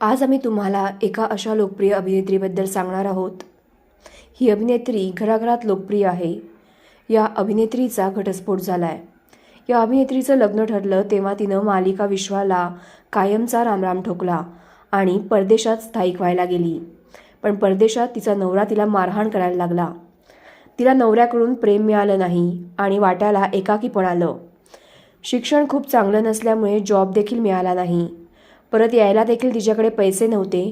आज आम्ही तुम्हाला एका अशा लोकप्रिय अभिनेत्रीबद्दल सांगणार आहोत. ही अभिनेत्री घराघरात लोकप्रिय आहे. या अभिनेत्रीचा घटस्फोट झाला आहे या अभिनेत्रीचं लग्न ठरलं तेव्हा तिनं मालिका विश्वाला कायमचा रामराम ठोकला आणि परदेशात स्थायिक व्हायला गेली. पण परदेशात तिचा नवरा तिला मारहाण करायला लागला. तिला नवऱ्याकडून प्रेम मिळालं नाही आणि वाट्याला एकाकीपण आलं. शिक्षण खूप चांगलं नसल्यामुळे जॉब देखील मिळाला नाही. परत यायला देखील तिच्याकडे पैसे नव्हते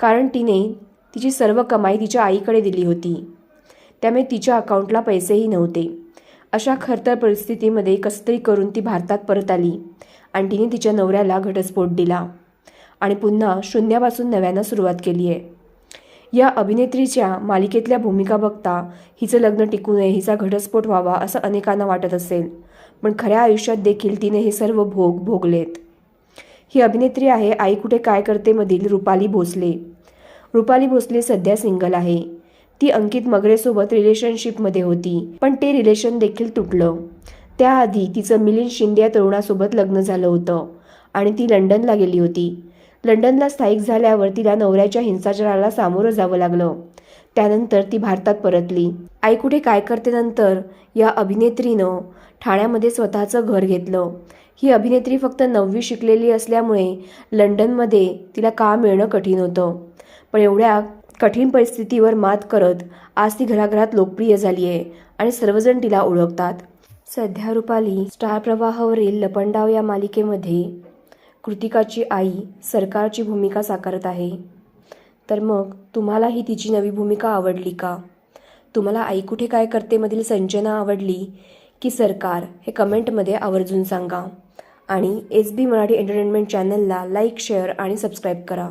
कारण तिने तिची सर्व कमाई तिच्या आईकडे दिली होती. त्यामुळे तिच्या अकाउंटला पैसेही नव्हते. अशा खरतर परिस्थितीमध्ये कसतरी करून ती भारतात परत आली आणि तिने तिच्या नवऱ्याला घटस्फोट दिला आणि पुन्हा शून्यापासून नव्यानं सुरुवात केली आहे. या अभिनेत्रीच्या मालिकेतल्या भूमिका बघता हिचं लग्न टिकू नये हिचा घटस्फोट व्हावा असं अनेकांना वाटत असेल पण खऱ्या आयुष्यात देखील तिने हे सर्व भोग भोगलेत. ही अभिनेत्री आहे. आई कुठे काय करते मधील रुपाली भोसले. रुपाली भोसले सध्या सिंगल आहे. ती अंकित मगरेसोबत रिलेशनशिपमध्ये होती पण ते रिलेशन देखील तुटलं. त्याआधी तिचं मिलिंद शिंदे या तरुणासोबत लग्न झालं होतं आणि ती लंडनला गेली होती. लंडनला स्थायिक झाल्यावर तिला नवऱ्याच्या हिंसाचाराला सामोरं जावं लागलं. त्यानंतर ती भारतात परतली. आई कुठे काय करते नंतर? या अभिनेत्रीनं ठाण्यामध्ये स्वतःचं घर घेतलं. ही अभिनेत्री फक्त नववी शिकलेली असल्यामुळे लंडनमध्ये तिला काम मिळणं कठीण होतं? पण एवढ्या कठीण परिस्थितीवर मात करत आज ती घराघरात लोकप्रिय झाली आहे आणि सर्वजण तिला ओळखतात. सध्या रुपाली स्टार प्रवाहावरील लपंडाव या मालिकेमध्ये कृतिकाची आई सरकारची भूमिका साकारत आहे. तर मग तुम्हालाही तिची नवी भूमिका आवडली का? तुम्हाला आई कुठे काय करतेमधील संजना आवडली? की सरकार? हे कमेंटमध्ये आवर्जून सांगा. आणि एस बी मराठी एंटरटेनमेंट चॅनलला लाईक शेअर आणि सबस्क्राईब करा.